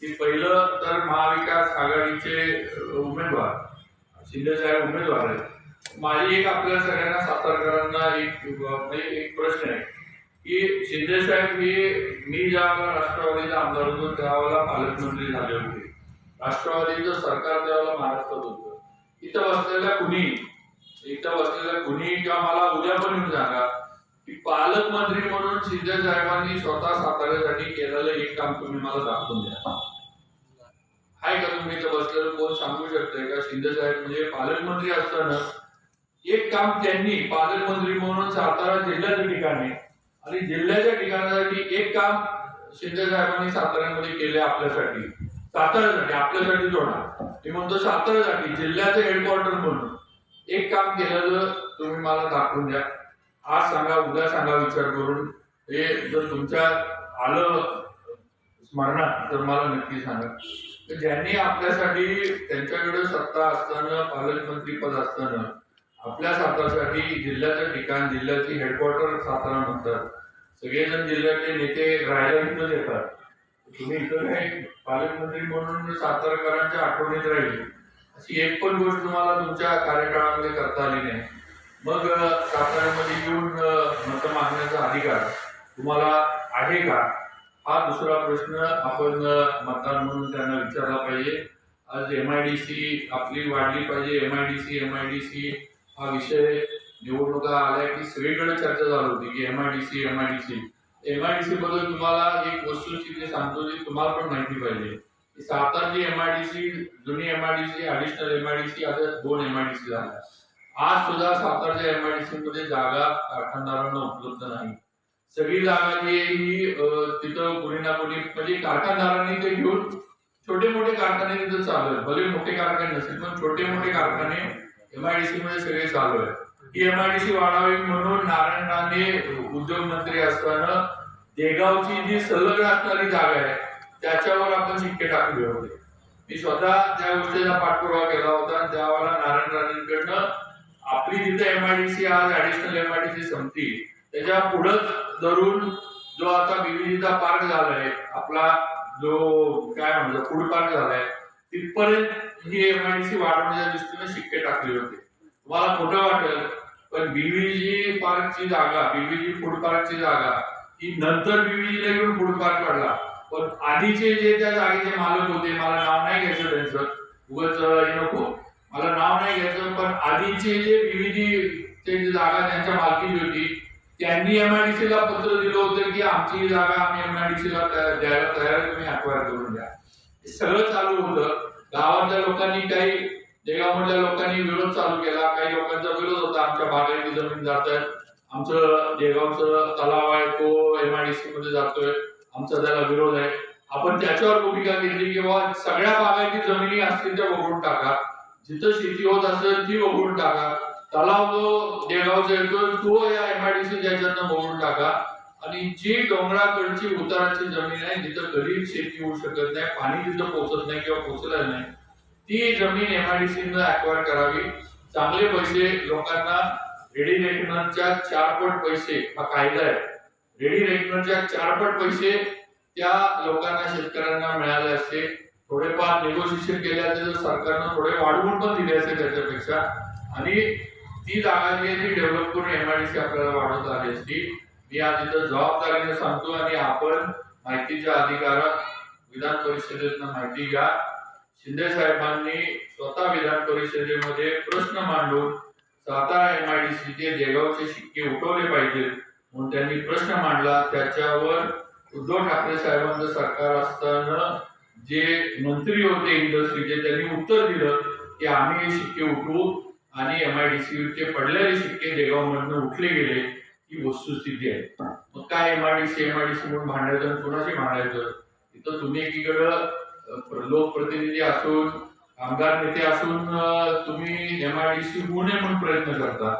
की पहिलं तर महाविकास आघाडीचे उमेदवार शिंदेसाहेब उमेदवार आहेत. माझी एक आपल्या सगळ्यांना सातारकरांना एक म्हणजे एक प्रश्न आहे की शिंदेसाहेब हे मी ज्यावेळेला राष्ट्रवादीचा आमदार होतो त्यावेळेला पालकमंत्री झाले होते. राष्ट्रवादीचं सरकार त्यावेळेला महाराष्ट्रात होतं. इथं बसलेल्या कुणी? इथं बसलेल्या कुणी? किंवा मला उद्या पण येऊन सांगा. की पालकमंत्री म्हणून शिंदे साहेबांनी स्वतः साताऱ्यासाठी केलेलं एक काम तुम्ही मला दाखवून द्या. हाय का तुम्ही इथं बसलेलं कोण सांगू शकतंय का? शिंदे साहेब म्हणजे पालकमंत्री असताना एक काम त्यांनी पालकमंत्री म्हणून सातारा जिल्ह्याच्या ठिकाणी आणि जिल्ह्याच्या ठिकाणासाठी एक काम शिंदे साहेबांनी साताऱ्यामध्ये केले आपल्यासाठी. साताऱ्यासाठी आपल्यासाठी जोडा. मी म्हणतो साताऱ्यासाठी जिल्ह्याचं हेडक्वार्टर म्हणून. एक काम केलेलं तुम्ही मला दाखवून द्या. आज सांगा उद्या सांगा विचार करून. हे जर तुमच्या आलं स्मरणात तर मला नक्की सांगा. तर ज्यांनी आपल्यासाठी त्यांच्याकडे सत्ता असताना पालकमंत्री पद असताना आपल्या सातारसाठी जिल्ह्याचं ठिकाण जिल्ह्याची हेडक्वार्टर सातारा म्हणतात. सगळेजण जिल्ह्यातले नेते राहायला इथं येतात. तुम्ही इथं काही पालकमंत्री म्हणून सातारकरांच्या आठवणीत राहील. अशी एक पण गोष्ट तुम्हाला तुमच्या कार्यकाळामध्ये करता आली नाही. मग अ, साताऱ्यामध्ये येऊन मत मतं मागण्याचा अधिकार तुम्हाला आहे का हा दुसरा प्रश्न आपण मतदार म्हणून त्यांना विचारला पाहिजे आज एम आय डी सी आपली वाढली पाहिजे M I D C M I D C हा विषय निवडणुका आल्या की सगळीकडे चर्चा झाली होती की M I D C M I D C M I D C बद्दल तुम्हाला एक वस्तुस्थिती सांगतो जी तुम्हाला पण माहिती पाहिजे की सातारची एम आय डी सी जुनी M I D C additional M I D C आता दोन एम आय डी सी झाल्या आज सुद्धा सातारच्या एम आय डी सी मध्ये जागा कारखानदारांना उपलब्ध नाही. सगळी जागा जी आहे ही तिथं कोणी ना कोणी म्हणजे कारखानदारांनी ते घेऊन छोटे मोठे कारखाने तिथं चालू आहेत. भले मोठे कारखाने नसतील पण छोटे मोठे कारखाने एम आय डी सी मध्ये सगळे चालू आहेत. ही एम आय डी सी वाढावी म्हणून नारायण राणे उद्योग मंत्री असताना देगावची जी सलग असणारी जागा आहे त्याच्यावर आपण शिक्के टाकले होते. मी स्वतः त्या गोष्टीचा पाठपुरावा केला होता त्यावेळेला नारायण राणेंकडनं आपली जिथे एम आय डी सी आज additional M I D C संपती त्याच्या पुढंच धरून जो आता विविधता पार्क झालाय आपला जो काय म्हणतो फूड पार्क झालाय तिथपर्यंत ही एम आय डी सी वाढवण्याच्या दृष्टीने शिक्के टाकले होते. तुम्हाला खोटं वाटेल पण बीव्हीजी पार्कची जागा बीव्हीजी फूड पार्कची जागा ही नंतर बीव्हीजीला घेऊन फूड पार्क काढला. पण आधीचे जे त्या जागेचे मालक होते मला नाव नाही घ्यायचं त्यांचं उगच हे नको. नाही याचं पण आधीचे जे बीव्हीजी ते जागा त्यांच्या मालकीची होती त्यांनी एमआयडीसी ला पत्र दिलं होतं की आमची जागा आम्ही एमआयडीसी ला द्यायला तयार तुम्ही अक्वायर करून द्या. सगळं चालू होतं. गावातल्या लोकांनी काही जगामधल्या लोकांनी विरोध चालू केला. काही लोकांचा विरोध होता. आमच्या बागायती जमीन जात आहेत आमचं देगावचं तलाव आहे तो एमआयडीसी मध्ये जातोय. आमचा त्याला विरोध आहे. आपण त्याच्यावर भूमिका घेतली किंवा सगळ्या बागायती जमिनी असतील त्या वगळून टाका. जिथं शेती होत असेल ती वगळून टाका. तलाव जो देगावचा येतो तो या एमआयडीसी ज्याच्यातनं वगळून टाका. आणि जी डोंगराकडची उताराची जमीन आहे जिथं गरीब शेती होऊ शकत नाही पाणी तिथं पोचत नाही किंवा पोचलं नाही ती जमीन एमआयडीसीनं न अक्वायर करावी. चांगले पैसे लोकांना रेडी रेकनरच्या चारपट पैसे हा कायदा आहे. रेडी रेकनरच्या चारपट पैसे त्या लोकांना शेतकऱ्यांना मिळाले असते. थोडेफार निगोशिएशन केले असते तर सरकारनं थोडे वाढवून पण दिले असते त्याच्यापेक्षा आणि ती जागा जी आहे ती डेव्हलप करून एमआयडीसी आपल्याला वाढवता आली असती मी आज इथं जबाबदारीने सांगतो आणि आपण माहितीच्या अधिकारात विधान परिषदेतनं माहिती घ्या. शिंदे साहेबांनी स्वतः विधान परिषदेमध्ये प्रश्न मांडून सातारा एमआयडीसीचे देगावचे शिक्के उठवले पाहिजेत म्हणून त्यांनी प्रश्न मांडला. त्याच्यावर उद्धव ठाकरे साहेबांचं सरकार असताना जे मंत्री होते इंडस्ट्रीचे त्यांनी उत्तर दिलं की आम्ही हे शिक्के उठवू आणि एमआयडीसीचे पडलेले शिक्के देगावमधनं उठले गेले ही वस्तुस्थिती आहे. मग काय एमआयडीसी एमआयडीसी म्हणून भांडायचं आणि कोणाशी भांडायचं? इथं तुम्ही एकीकडं लोकप्रतिनिधी असून कामगार नेते असून तुम्ही एम आय डी सी होऊ नये म्हणून प्रयत्न करता.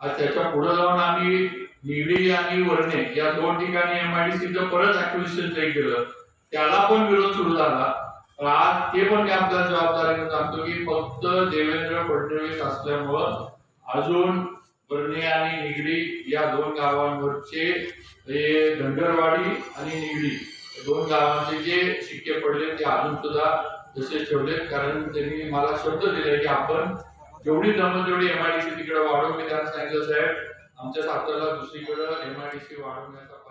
आज त्याच्या पुढे जाऊन आम्ही निगडी आणि वर्णे या दोन ठिकाणी एम आय डी सीचं परत ऍक्विशन केलं. त्याला पण विरोध सुरू झाला. पण आज ते पण मी आपल्या जबाबदारीने सांगतो की फक्त देवेंद्र फडणवीस असल्यामुळं अजून बर्णे आणि निगडी या दोन गावांवरचे हे धंडरवाडी आणि निगडी दोन गावांचे जे शिक्के पडले ते अजून सुद्धा जसे ठेवलेत. कारण त्यांनी मला शब्द दिले की आपण जेवढी जमत तेवढी एमआयडीसी तिकडे वाढवू. मी त्यांना सांगितलं साहेब आमच्या साताऱ्याला दुसरीकडे एमआयडीसी वाढवण्याचा पर्याय नाही